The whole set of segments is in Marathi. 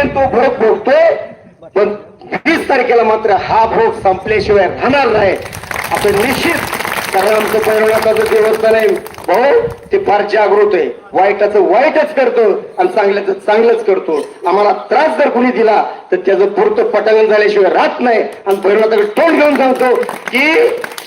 जोपर्यंत तो भोग भोगतोय पण वीस तारखेला मात्र हा भोग संपल्याशिवाय राहणार नाही. आपण निश्चित कारण आमचं पैरवणाचं देवस्थान आहे. भाऊ ते फार जागृत आहे. वाईटाचं वाईटच करतो आणि चांगल्याचं चांगलंच करतो. आम्हाला त्रास जर कुणी दिला तर त्याचं पुरतं पटांगण झाल्याशिवाय राहत नाही. आणि भैरवनाथाकडे तोंड घेऊन सांगतो की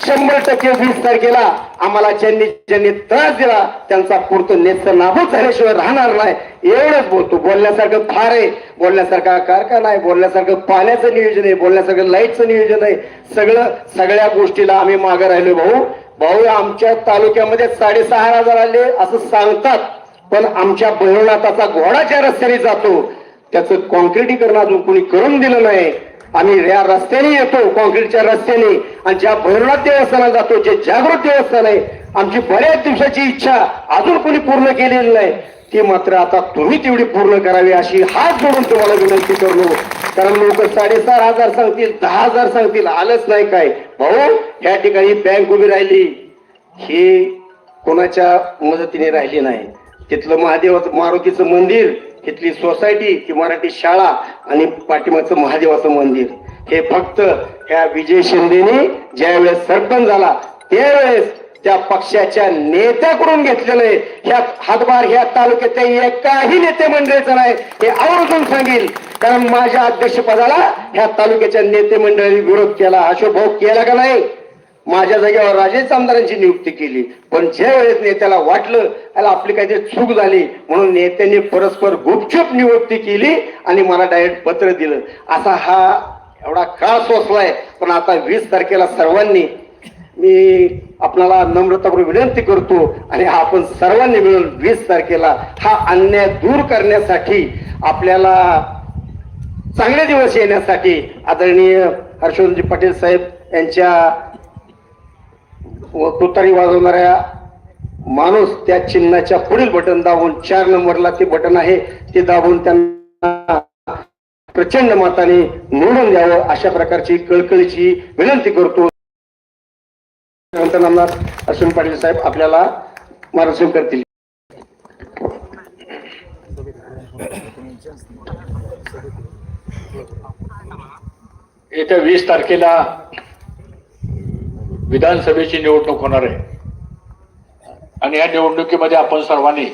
शंभर टक्के वीस तारखेला आम्हाला ज्यांनी ज्यांनी त्रास दिला त्यांचा पुरतं नेत्र नाबूद झाल्याशिवाय राहणार नाही. एवढंच बोलतो. बोलण्यासारखं फार आहे. बोलण्यासारखा कारखाना आहे बोलण्यासारखं पाण्याचं नियोजन आहे. बोलण्यासारखं लाईटचं नियोजन आहे. सगळं सगळ्या गोष्टीला आम्ही मागे राहिलो भाऊ. भाऊ आमच्या तालुक्यामध्ये साडेसहा हजार आले असं सांगतात पण आमच्या भैरवनाथाचा घोडा ज्या रस्त्याने जातो त्याचं कॉन्क्रिटीकरण अजून कोणी करून दिलं नाही. आम्ही या रस्त्याने येतो कॉन्क्रीटच्या रस्त्याने आणि ज्या भैरवनाथ देवस्थानाला जातो जे जागृत देवस्थान आहे आमची बऱ्याच दिवसाची इच्छा अजून कोणी पूर्ण केलेली नाही. ती मात्र आता तुम्ही तेवढी पूर्ण करावी अशी हात जोडून तुम्हाला विनंती करलो कारण लोक साडेसात हजार सांगतील दहा हजार सांगतील आलंच नाही काय. भाऊ या ठिकाणी बँक उभी राहिली. ही कोणाच्या मदतीने राहिली नाही. तिथलं महादेवाचं मारुतीचं मंदिर तिथली सोसायटी ती मराठी शाळा आणि पाठिंबाचं महादेवाचं मंदिर. हे फक्त ह्या विजय शिंदेने ज्यावेळेस सरपंच झाला त्यावेळेस त्या पक्षाच्या नेत्याकडून घेतलेलं आहे. ह्या हातभार ह्या तालुक्याच्या एकाही नेते मंडळीचं नाही हे आवर्जून सांगेल. कारण माझ्या अध्यक्षपदाला ह्या तालुक्याच्या नेते मंडळी विरोध केला अशोक केला का नाही? माझ्या जागेवर राजेश आमदारांची नियुक्ती केली. पण ज्या वेळेस नेत्याला वाटलं त्याला आपली काहीतरी चूक झाली म्हणून नेत्यांनी परस्पर गुपचूप नियुक्ती केली आणि मला डायरेक्ट पत्र दिलं. असा हा एवढा काळ सोसलाय. पण आता वीस तारखेला सर्वांनी मी आपल्याला नम्रतापूर्वक विनंती करतो आणि आपण सर्वांनी मिळून वीस तारखेला हा अन्याय दूर करण्यासाठी आपल्याला चांगले दिवस येण्यासाठी आदरणीय हर्षवर्धनजी पाटील साहेब यांच्या तुतारी वाजवणाऱ्या माणूस त्या चिन्हाच्या पुढील बटन दाबून चार नंबरला ते बटन आहे ते दाबून त्यांना प्रचंड मताने निवडून द्यावं अशा प्रकारची कळकळीची विनंती करतो. नंतर अश्विन पाटील साहेब आपल्याला मार्गदर्शन करतील. येत्या वीस तारखेला विधानसभेची निवडणूक होणार आहे. आणि या निवडणुकीमध्ये आपण सर्वांनी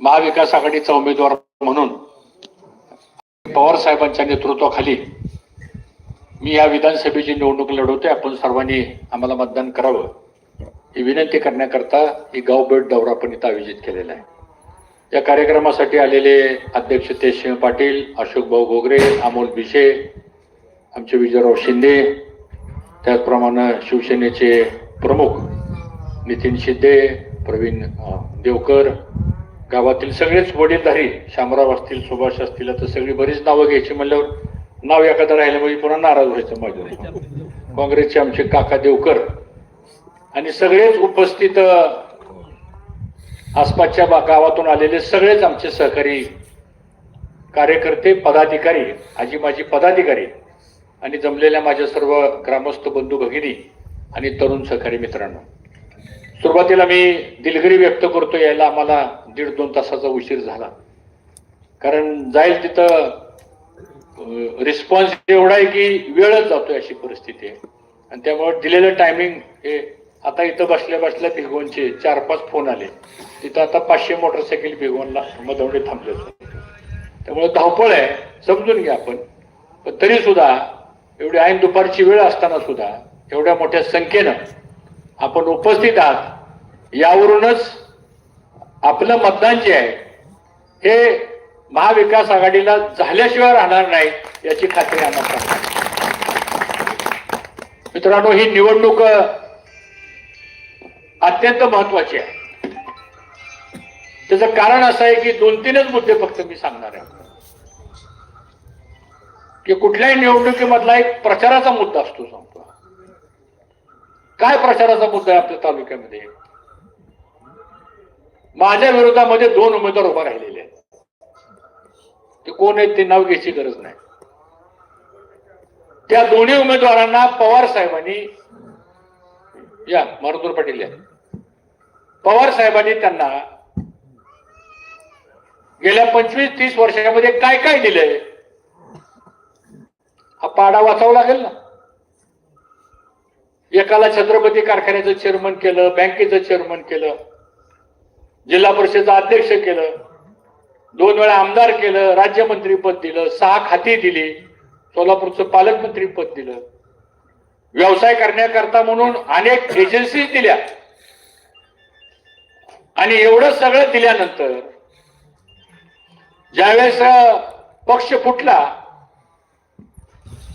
महाविकास आघाडीचा उमेदवार म्हणून पवार साहेबांच्या नेतृत्वाखाली मी या विधानसभेची निवडणूक लढवते आपण सर्वांनी आम्हाला मतदान करावं. ही विनंती करण्याकरता ही गावभेट दौरा आपण इथं आयोजित केलेला आहे. या कार्यक्रमासाठी आलेले अध्यक्ष तेजसिंह पाटील अशोक भाऊ गोगरे अमोल भिशे आमचे विजयराव शिंदे त्याचप्रमाणे शिवसेनेचे प्रमुख नितीन शिंदे प्रवीण देवकर गावातील सगळेच वडीलधारी शामराव असतील सुभाष असतील आता सगळी बरीच नावं घ्यायची म्हणल्यावर नाव एखादं राहिलं म्हणजे पुन्हा नाराज व्हायचं माझ्या काँग्रेसचे आमचे काका देवकर आणि सगळेच उपस्थित आसपासच्या बा- गावातून आलेले सगळेच आमचे सहकारी कार्यकर्ते पदाधिकारी आजी माझी पदाधिकारी आणि जमलेल्या माझ्या सर्व ग्रामस्थ बंधू भगिनी आणि तरुण सहकारी मित्रांनो. सुरुवातीला मी दिलगिरी व्यक्त करतो यायला आम्हाला दीड दोन तासाचा उशीर झाला. कारण जाईल तिथं रिस्पॉन्स एवढा आहे की वेळच जातोय अशी परिस्थिती आहे. आणि त्यामुळे दिलेलं टायमिंग हे आता इथं बसल्या बसल्या भिगवणचे चार पाच फोन आले. तिथं आता पाचशे मोटरसायकल भिगवणला मधवणे थांबले त्यामुळे धावपळ आहे समजून घ्या आपण. पण तरी सुद्धा एवढी ऐन दुपारची वेळ असताना सुद्धा एवढ्या मोठ्या संख्येनं आपण उपस्थित आहात यावरूनच आपलं मतदान जे आहे हे महाविकास आघाडीला झाल्याशिवाय राहणार नाही याची खात्री आम्हाला मित्रांनो ही निवडणूक अत्यंत महत्वाची आहे. त्याचं कारण असं आहे की दोन तीनच मुद्दे फक्त मी सांगणार आहे. की कुठल्याही निवडणुकीमधला एक प्रचाराचा मुद्दा असतो सांगतो. काय प्रचाराचा मुद्दा आहे आपल्या तालुक्यामध्ये? माझ्या विरोधामध्ये दोन उमेदवार उभा राहिलेले ते कोण आहेत ते नाव घ्यायची गरज नाही. त्या दोन्ही उमेदवारांना पवार साहेबांनी या मारुतूर पाटील या. पवार साहेबांनी त्यांना गेल्या पंचवीस तीस वर्षामध्ये काय काय दिलंय हा पाडा वाचावा लागेल ना. एकाला छत्रपती कारखान्याचं चेअरमन केलं बँकेचं चेअरमन केलं जिल्हा परिषदेचं अध्यक्ष केलं दोन वेळा आमदार केलं राज्यमंत्री पद दिलं सहा खाती दिली सोलापूरचं पालकमंत्री पद दिलं. व्यवसाय करण्याकरता म्हणून अनेक एजन्सी दिल्या. आणि एवढं सगळं दिल्यानंतर ज्यावेळेस पक्ष फुटला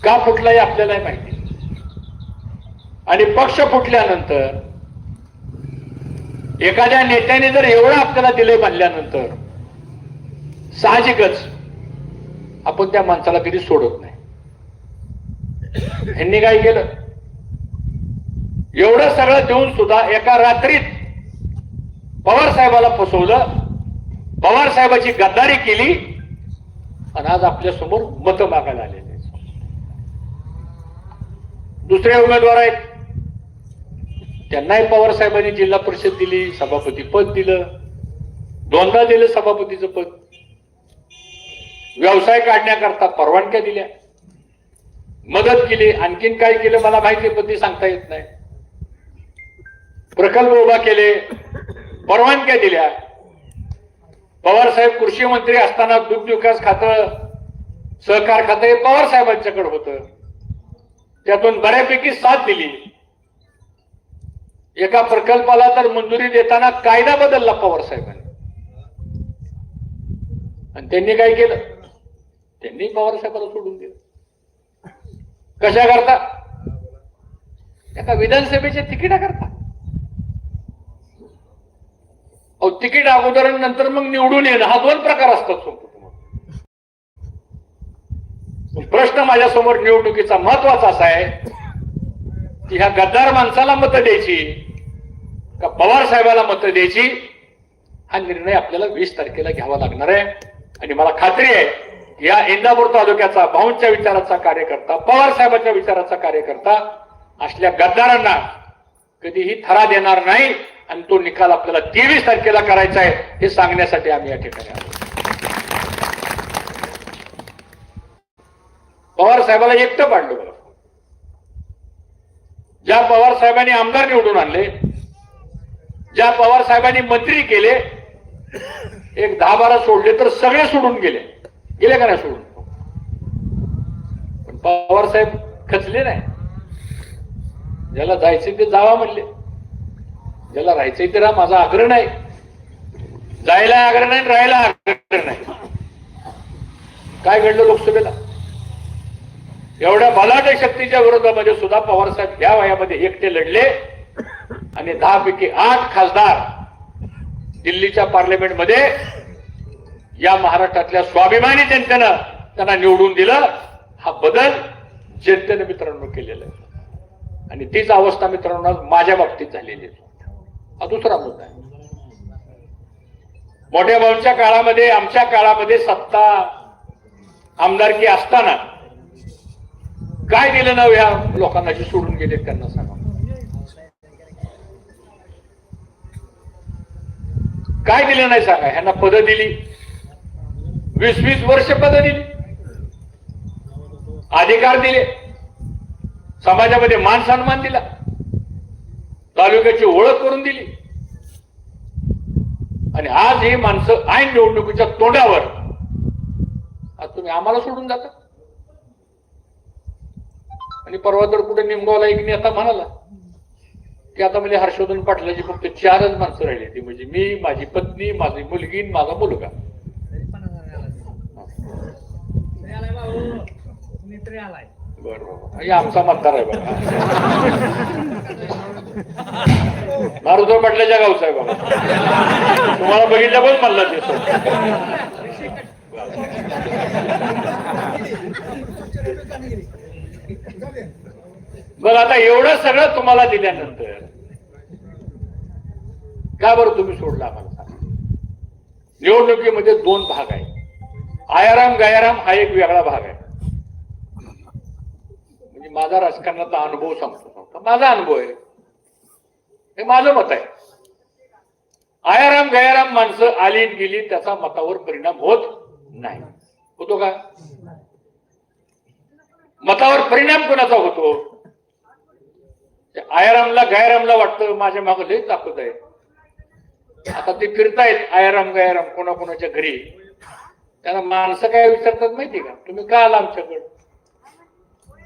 का फुटला हे आपल्यालाही माहिती आणि पक्ष फुटल्यानंतर एखाद्या नेत्याने जर एवढं आपल्याला दिले म्हणल्यानंतर साहजिकच आपण त्या माणसाला कधी सोडत नाही. ह्यांनी काय केलं? एवढं सगळं देऊन सुद्धा एका रात्रीत पवार साहेबाला फसवलं. पवार साहेबाची गद्दारी केली आणि आज आपल्यासमोर मतं मागायला आलेले दुसरे उमेदवार आहेत. त्यांनाही पवार साहेबांनी जिल्हा परिषद दिली सभापती पद दिलं. दोनदा दिलं सभापतीचं पद. व्यवसाय काढण्याकरता परवानग्या दिल्या. मदत केली आणखीन काय केलं मला माहिती पण ते सांगता येत नाही. प्रकल्प उभा केले परवानग्या दिल्या. पवार साहेब कृषी मंत्री असताना दुग्ध विकास खातं सहकार खातं हे पवार साहेबांच्याकडे होतं. त्यातून बऱ्यापैकी साथ दिली. एका प्रकल्पाला तर मंजुरी देताना कायदा बदलला पवार साहेबांनी. आणि त्यांनी काय केलं? त्यांनी पवार साहेबाला सोडून दिलं. कशा करता? एका विधानसभेच्या तिकिटा करता. अहो तिकीट अगोदर नंतर मग निवडून येणं हा दोन प्रकार असतात तुम्हाला. प्रश्न माझ्यासमोर निवडणुकीचा महत्त्वाचा असा आहे की ह्या गद्दार माणसाला मतं द्यायची का पवार साहेबाला मतं द्यायची हा निर्णय आपल्याला वीस तारखेला घ्यावा लागणार आहे. आणि मला खात्री आहे या इंदापूर तालुक्याचा भाऊंच्या विचाराचा कार्यकर्ता पवार साहेबांच्या विचाराचा कार्यकर्ता असल्या गद्दारांना कधीही थरा देणार नाही आणि तो निकाल आपल्याला तेवीस तारखेला करायचा आहे हे सांगण्यासाठी आम्ही या ठिकाणी आलो. पवार साहेबाला एकटं पाडलं ज्या पवार साहेबांनी आमदार निवडून आणले ज्या पवार साहेबांनी मंत्री केले एक दहा बारा सोडले तर सगळे सोडून गेले. गेले का नाही सोडून? पण पवार साहेब खचले नाही. ज्याला जायचे ते जावा म्हणले. ज्याला राहायचंय ते राहा माझा आग्रह नाही. जायला आग्रह नाही राहायला आग्रह नाही. काय घडलं लोकसभेला? एवढ्या बलाढ्य शक्तीच्या विरोधामध्ये सुद्धा पवार साहेब या वयामध्ये एकटे लढले. आणि दहा पैकी आठ खासदार दिल्लीच्या पार्लमेंटमध्ये या महाराष्ट्रातल्या स्वाभिमानी जनतेनं त्यांना निवडून दिलं. हा बदल जनतेने मित्रांनो केलेला आहे. आणि तीच अवस्था मित्रांनो आज माझ्या बाबतीत झालेली आहे. हा दुसरा मुद्दा आहे. मोठ्या भाऊच्या काळामध्ये आमच्या काळामध्ये सत्ता आमदारकी असताना काय दिलं ना या लोकांना जे सोडून गेले त्यांना सांगा. काय दिलं नाही सांगा. ह्यांना पदं दिली. वीस वीस वर्ष पद दिली अधिकार दिले. समाजामध्ये मान सन्मान दिला. तालुक्याची ओळख करून दिली. आणि आज ही माणसं ऐन निवडणुकीच्या तोंडावर आज तुम्ही आम्हाला सोडून जाता. आणि परवा तर कुठे निमगावला एक नेता म्हणाला की आता म्हणजे हर्षवर्धन पाटलाची फक्त चारच माणसं राहिली. ती म्हणजे मी माझी पत्नी माझी मुलगी माझा मुलगा. बरं आमचा मतदार आहे बघा. मारुती पाटलाच्या गावचा आहे बघा तुम्हाला बघितलं पण म्हणला ते बघ आता एवढं सगळं तुम्हाला दिल्यानंतर का बरं तुम्ही सोडला आम्हाला निवडणुकीमध्ये दोन भाग आहेत. आयाराम गायाराम हा एक वेगळा भाग आहे. म्हणजे माझा राजकारणाचा अनुभव सांगतो माझा अनुभव आहे. हे माझं मत आहे. आयाराम गयाराम माणसं आली गेली त्याचा मतावर परिणाम होत नाही. होतो का? मतावर परिणाम कोणाचा होतो? आयारामला गयारामला वाटतं माझ्या मागं लई ताकद आहे. आता ते फिरतायत आयाराम गयाराम कोणाकोणाच्या घरी. त्यांना माणसं काय विचारतात माहिती का? तुम्ही का आला आमच्याकडे?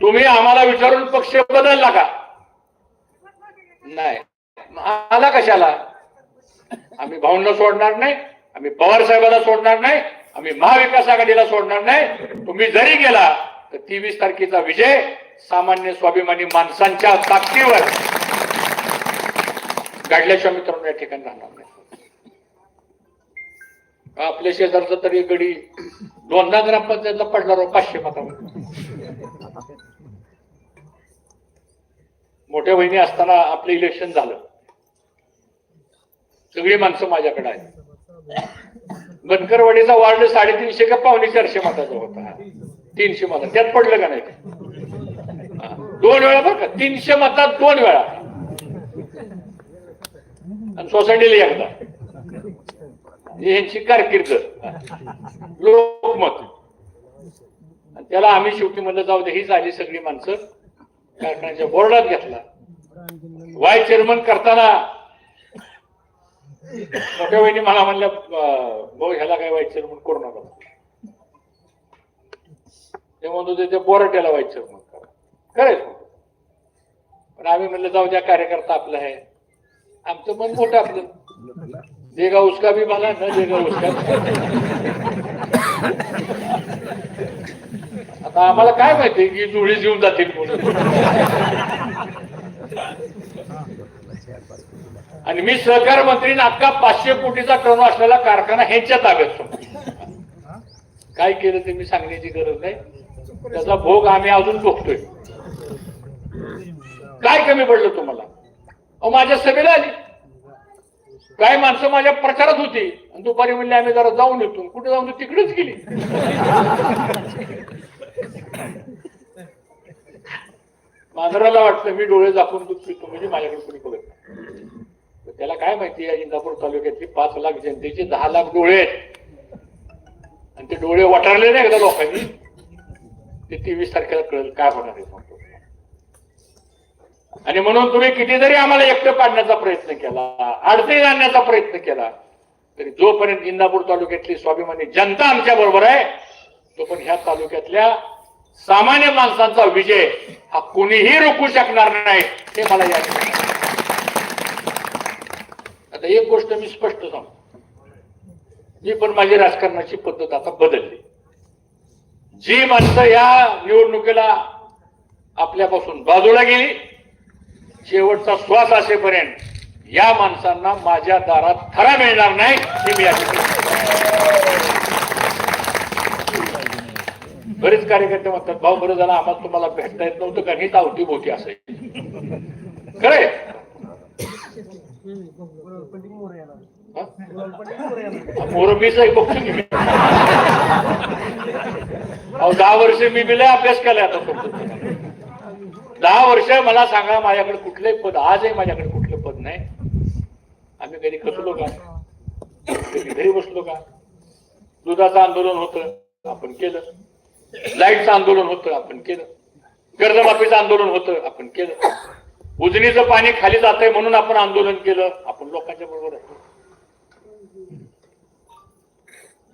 तुम्ही आम्हाला विचारून पक्ष बदलला का? नाही. आला कशाला? आम्ही भाऊंना सोडणार नाही आम्ही पवार साहेबांना सोडणार नाही आम्ही महाविकास आघाडीला सोडणार नाही. तुम्ही जरी गेला तर तेवीस तारखेचा विजय सामान्य स्वाभिमानी माणसांच्या ताकदीवर गाडल्याशिवाय मित्रांनो या ठिकाणी राहणार नाही. आपल्या शेजारचा तरी गडी दोनदा ग्रामपंचायतला पडणार पाचशे मतावर. मोठ्या बहिणी असताना आपलं इलेक्शन झालं. सगळी माणसं माझ्याकडे आहेत. बनकरवाडीचा वार्ड साडेतीनशे का पावणे चारशे मताचा होता. तीनशे मतात त्यात पडलं का नाही? दोन वेळा बरं का. तीनशे मतात दोन वेळा. आणि सोसायटीला एकदा. यांची कारकीर्द. लोकमत. आणि त्याला आम्ही शेवटी म्हणलं जाऊ दे हीच आली सगळी माणसं. कारखान्याच्या बोर्डात घेतला. वाय चेअरमन करताना मोठ्या वहिनी मला म्हणल्या भाऊ ह्याला काय व्हायचं चेअरमन करू नका. ते म्हणत होते ते बोराट्याला व्हायचं चेअरमन करा. करायचं पण आम्ही म्हणलं जाऊ द्या कार्यकर्ता आपला आहे. आमचं मन मोठं आपलं. देगा उसका भी भला न देगा उसका आता आम्हाला काय माहिती की जुळी घेऊन जातील आणि मी सहकार मंत्री अख्खा पाचशे कोटीचा टर्न असलेला कारखाना ह्यांच्या ताब्यात काय केलं ते मी सांगण्याची गरज नाही. त्याचा भोग आम्ही अजून भोगतोय. काय कमी पडलं तुम्हाला? अहो माझ्या सभेला आली. काय माणसं माझ्या प्रचारात होती. आणि दुपारी म्हणले आम्ही जरा जाऊन येतो. कुठे जाऊन तिकडेच गेली. मांजराला वाटलं मी डोळे झाकून दूध पितो म्हणजे माझ्याकडे कोणी बघत नाही. तर त्याला काय माहिती या इंदापूर तालुक्यातली पाच लाख जनतेचे दहा लाख डोळे आहेत. आणि ते डोळे वटारले नाही एकदा लोकांनी? ते तेवीस तारखेला कळेल काय होणार आहे. आणि म्हणून तुम्ही कितीतरी आम्हाला एकटं पाडण्याचा प्रयत्न केला अडचणीत आणण्याचा प्रयत्न केला. तरी जोपर्यंत इंदापूर तालुक्यातली स्वाभिमानी जनता आमच्या बरोबर आहे तो पण ह्या तालुक्यातल्या सामान्य माणसांचा विजय हा कोणीही रोखू शकणार नाही हे मला या आता एक गोष्ट मी स्पष्ट सांगतो. मी पण माझी राजकारणाची पद्धत आता बदलली. जी माणसं या निवडणुकीला आपल्यापासून बाजूला गेली शेवटचा श्वास असेपर्यंत या माणसांना माझ्या दारात खरा मिळणार नाही हे मी या बरेच कार्यकर्ते म्हणतात भाऊ बरं झालं आम्हाला तुम्हाला भेटता येत नव्हतं कारण ही तावती मोठी असेल खरे मोरबीच एक आहे बघतो की मी. अहो दहा वर्ष मी बिलय अभ्यास केलाय आता सोबत दहा वर्ष मला सांगा माझ्याकडे कुठलंही पद आजही माझ्याकडे कुठलं पद नाही. आम्ही कधी कसलो का? घरी बसलो का? दुधाचं आंदोलन होतं आपण केलं. लाईटचं आंदोलन होतं आपण केलं. कर्जमाफीचं आंदोलन होतं आपण केलं. उजनीचं पाणी खाली जातंय म्हणून आपण आंदोलन केलं आपण लोकांच्या बरोबर आहे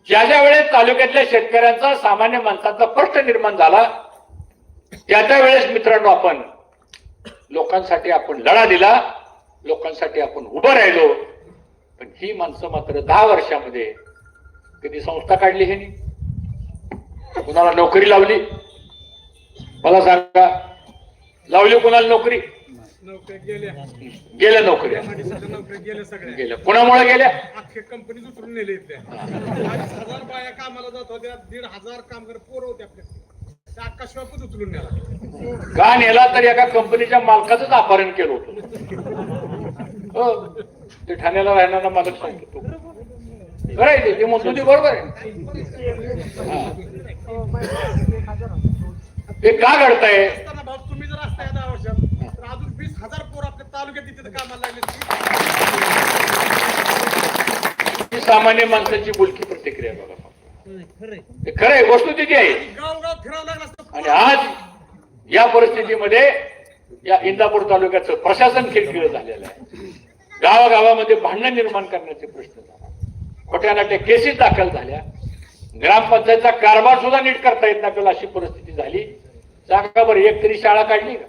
ज्या ज्या वेळेस तालुक्यातल्या शेतकऱ्यांचा सामान्य माणसाचा प्रश्न निर्माण झाला त्या त्या वेळेस मित्रांनो आपण लोकांसाठी आपण लढा दिला लोकांसाठी आपण उभं राहिलो पण ही माणसं मात्र दहा वर्षामध्ये कधी संस्था काढली हे नाही. कुणाला नोकरी लावली? मला सांगा लावली कुणाला नोकरी? गेल्या गेल्या नोकऱ्या. गेल्या. कुणामुळे गेल्या? अख्खे कंपनी उचलून नेले हजार बाया कामाला जात होत्या दीड हजार कामगार पोरं होते आपल्या. उचलून नेला. का नेला तर एका कंपनीच्या मालकाचंच अपहरण केलं होतं. हो ते ठाण्याला राहणारा मालक सांगतो. आहे ते, म्हणतो ते बरोबर आहे. हा. ते का घडतंय? तुम्ही जर असता या दहा वर्षात तर अजून वीस हजार पोर आपल्या तालुक्यात तिथे कामाला लागले ही सामान्य माणसाची बोलकी प्रतिक्रिया बघा. खरं आहे. वस्तुस्थिती आहे गाव गाव फिरावं लागलं असतं आणि आज या परिस्थितीमध्ये या इंदापूर तालुक्याचं प्रशासन खिळखिळ झालेलं आहे. गावागावामध्ये भांडण निर्माण करण्याचे प्रश्न झाला. खोट्या नाट्या केसेस दाखल झाल्या. ग्रामपंचायतचा कारभार सुद्धा नीट करता येत नाही अशी परिस्थिती झाली. सांगा बरं एक तरी शाळा काढली. का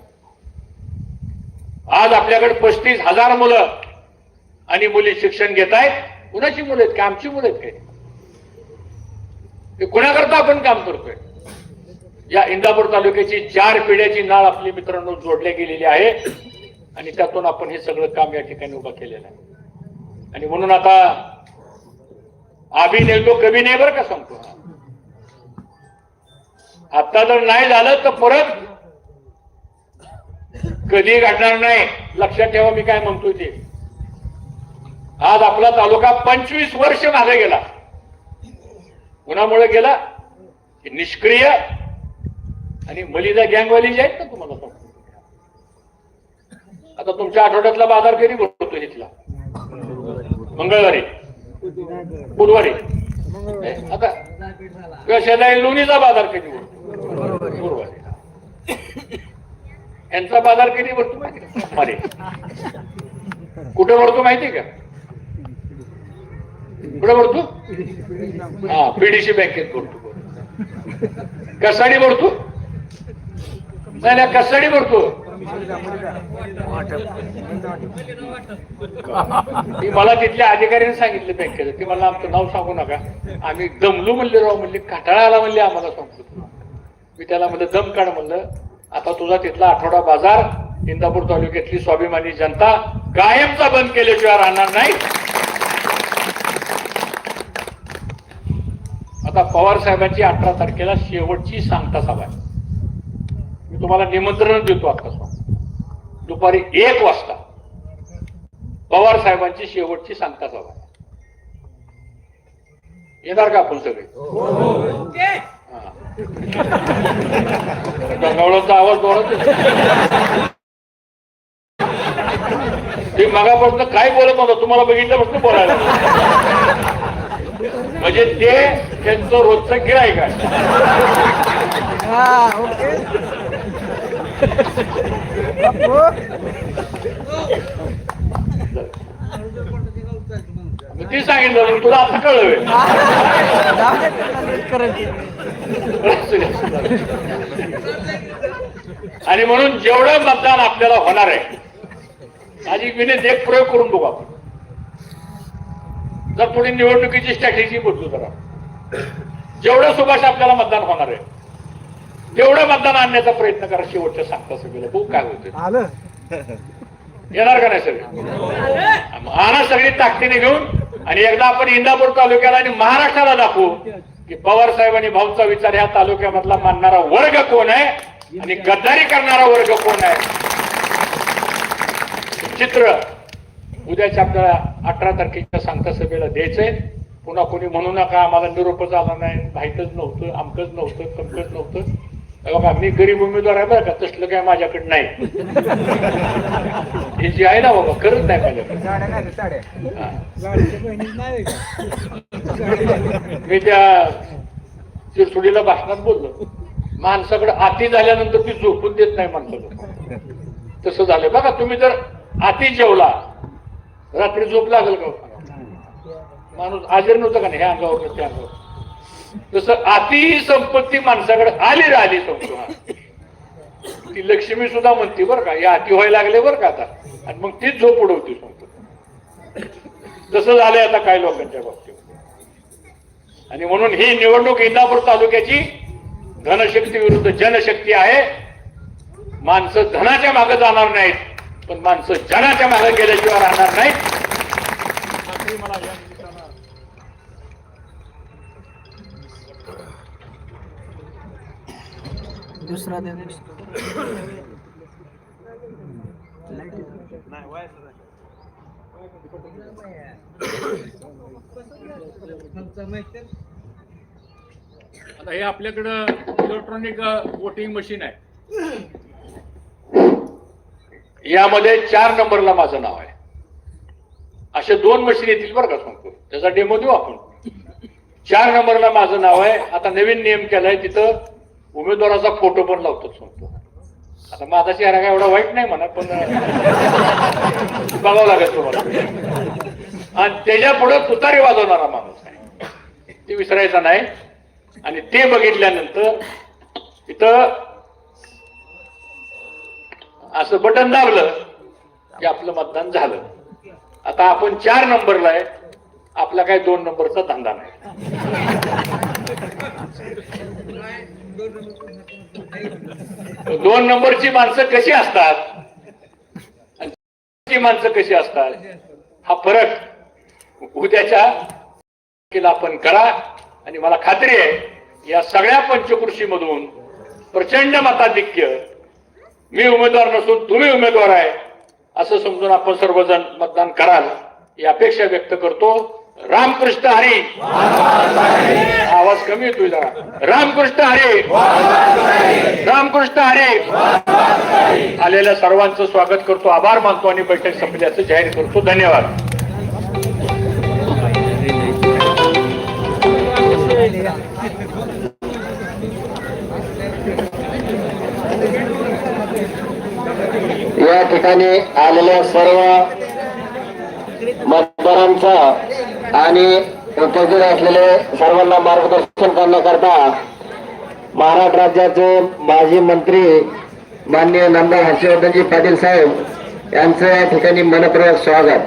आज आपल्याकडे पस्तीस हजार मुलं आणि मुली शिक्षण घेत आहेत. कुणाची मुलं आहेत? का आमची मुलं आहेत काय कुणाकरता आपण काम करतोय? या इंदापूर तालुक्याची चार पिढ्याची नाळ आपली मित्रांनो जोडल्या गेलेली आहे. आणि त्यातून आपण हे सगळं काम या ठिकाणी उभं केलेलं आहे. आणि म्हणून आता आम्ही तो कमी नाही बरं का सांगतो आता जर नाही झालं तर परत कधी घडणार नाही लक्षात ठेवा मी काय म्हणतोय ते. आज आपला तालुका पंचवीस वर्ष मागे गेला. कुणामुळे गेला निष्क्रिय आणि मलिदा गँगवाली जे आहेत ना तुम्हाला सांगतो. आता तुमच्या आठवड्यातला बाजार कधी भरतो इथला? मंगळवारी. बुधवारी. आता किंवा शेजारी लोणीचा बाजार कधी भरतो? गुरुवारी. यांचा बाजार कधी भरतो माहिती मध्ये कुठे भरतो माहिती का? कुठे भरतो? हा पीडीसी बँकेत भरतो. कसाडी भरतो? नाही नाही कसाडी भरतो मी मला तिथल्या अधिकाऱ्याने सांगितलं बँकेचं ते मला आमचं नाव सांगू नका. आम्ही दमलो म्हणले राव म्हणले काटाळा आला म्हणले आम्हाला सांगतो मी त्याला म्हणलं दम काढ म्हणलं. आता तुझा तिथला आठवडा बाजार इंदापूर तालुक्यातली स्वाभिमानी जनता कायमचा बंद केल्याशिवाय राहणार नाही. आता पवार साहेबांची अठरा तारखेला शेवटची सांगता सभा आहे. तुम्हाला निमंत्रण देतो आता दुपारी एक वाजता. पवार साहेबांची शेवटची सांगता सभा. आहे. येणार का आपण सगळे? हा. गंगावळाचा आवाज दोरत ते मगापासून काय बोलत नव्हतं तुम्हाला बघितल्यापासून बोलायला म्हणजे ते त्यांचं रोजचं गिराय काय ती सांगितलं मग तुला आता कळलं आणि म्हणून जेवढं मतदान आपल्याला होणार आहे माझी विनंती एक प्रयोग करून बघू आपण. जर थोडी निवडणुकीची स्ट्रॅटेजी बदलू जरा. जेवढं सुभाष आपल्याला मतदान होणार आहे तेवढं मतदान आणण्याचा प्रयत्न करा शेवटच्या सांगता सगळं बघू काय होतं येणार का नाही सगळे? आणा सगळी ताकदीने घेऊन. आणि एकदा आपण इंदापूर तालुक्याला आणि महाराष्ट्राला दाखवू की पवार साहेब आणि भाऊचा विचार ह्या तालुक्यामधला मानणारा वर्ग कोण आहे आणि गद्दारी करणारा वर्ग कोण आहे? चित्र उद्याच्या आपल्याला अठरा तारखेच्या सांगता सभेला द्यायचंय. पुन्हा कोणी म्हणू नका आम्हाला निरोपच आला नाही माहीतच नव्हतं आमकच नव्हतं तमकच नव्हतं. बघा मी गरीब उमेदवार आहे बरं का तसलं काय माझ्याकडे नाही. हे जे आहे ना बाबा करत नाही माझ्याकडे. मी त्या चिरसुडीला भाषणात बोललो. माणसाकडे आती झाल्यानंतर ती झोपून देत नाही माणसाला. तसं झालं. बघा तुम्ही जर आती जेवला रात्री झोप लागेल का हो? माणूस आजारी नव्हता का नाही? ह्या अंगावर त्या अंगावर. तसं अति संपत्ती माणसाकडे आली राहिली समजू ती लक्ष्मी सुद्धा म्हणते बरं का या अति व्हायला लागले बरं का आता. आणि मग तीच झोप उडवते समजतो तसं झालंय आता काही लोकांच्या बाबतीत. आणि म्हणून ही निवडणूक इंदापूर तालुक्याची धनशक्ती विरुद्ध जनशक्ती आहे. माणसं धनाच्या मागे जाणार नाहीत पण माणसं जनाच्या मागे गेल्याशिवाय राहणार नाहीत. दुसरा दे आता हे आपल्याकडं इलेक्ट्रॉनिक वोटिंग मशीन आहे. यामध्ये चार नंबरला माझं नाव आहे. असे दोन मशीन येतील बरं का सांगतो त्याचा डेमो देऊ आपण. चार नंबरला माझं नाव आहे. आता नवीन नियम केलाय तिथं उमेदवाराचा फोटो पण लावतो सांगतो आता माझा चेहरा काय एवढा वाईट नाही म्हणा पण बघावं लागेल तुम्हाला. आणि त्याच्या पुढे तुतारी वाजवणारा माणूस आहे. ते विसरायचा नाही. आणि ते बघितल्यानंतर इथं असं बटन दाबलं की आपलं मतदान झालं. आता आपण चार नंबरला आहे. आपला काय दोन नंबरचा धंदा नाही. दोन नंबरची माणसं कशी असतात? माणसं कशी असतात? हा फरक उद्याच्या केला आपण करा. आणि मला खात्री आहे या सगळ्या पंचकृषीमधून प्रचंड मताधिक्य मी उमेदवार नसून तुम्ही उमेदवार आहे असं समजून आपण सर्वजण मतदान कराल ही अपेक्षा व्यक्त करतो. रामकृष्ण हरी. आवाज कमी येतोय जरा. रामकृष्ण हरी. रामकृष्ण हरी. आलेल्या सर्वांचं स्वागत करतो आभार मानतो आणि बैठक संपल्याचं जाहीर करतो. धन्यवाद. या ठिकाणी आलेल्या सर्व मतदारांचा आणि उपस्थित असलेले सर्वांना मार्गदर्शन करण्याकरता महाराष्ट्र राज्याचे माजी मंत्री माननीय नंदा हर्षवर्धनजी पाटील साहेब यांचं या ठिकाणी मनपूर्वक स्वागत.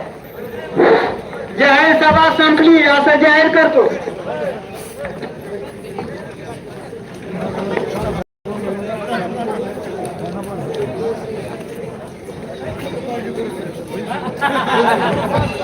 जाहीर सभा संपली असं जाहीर करतो.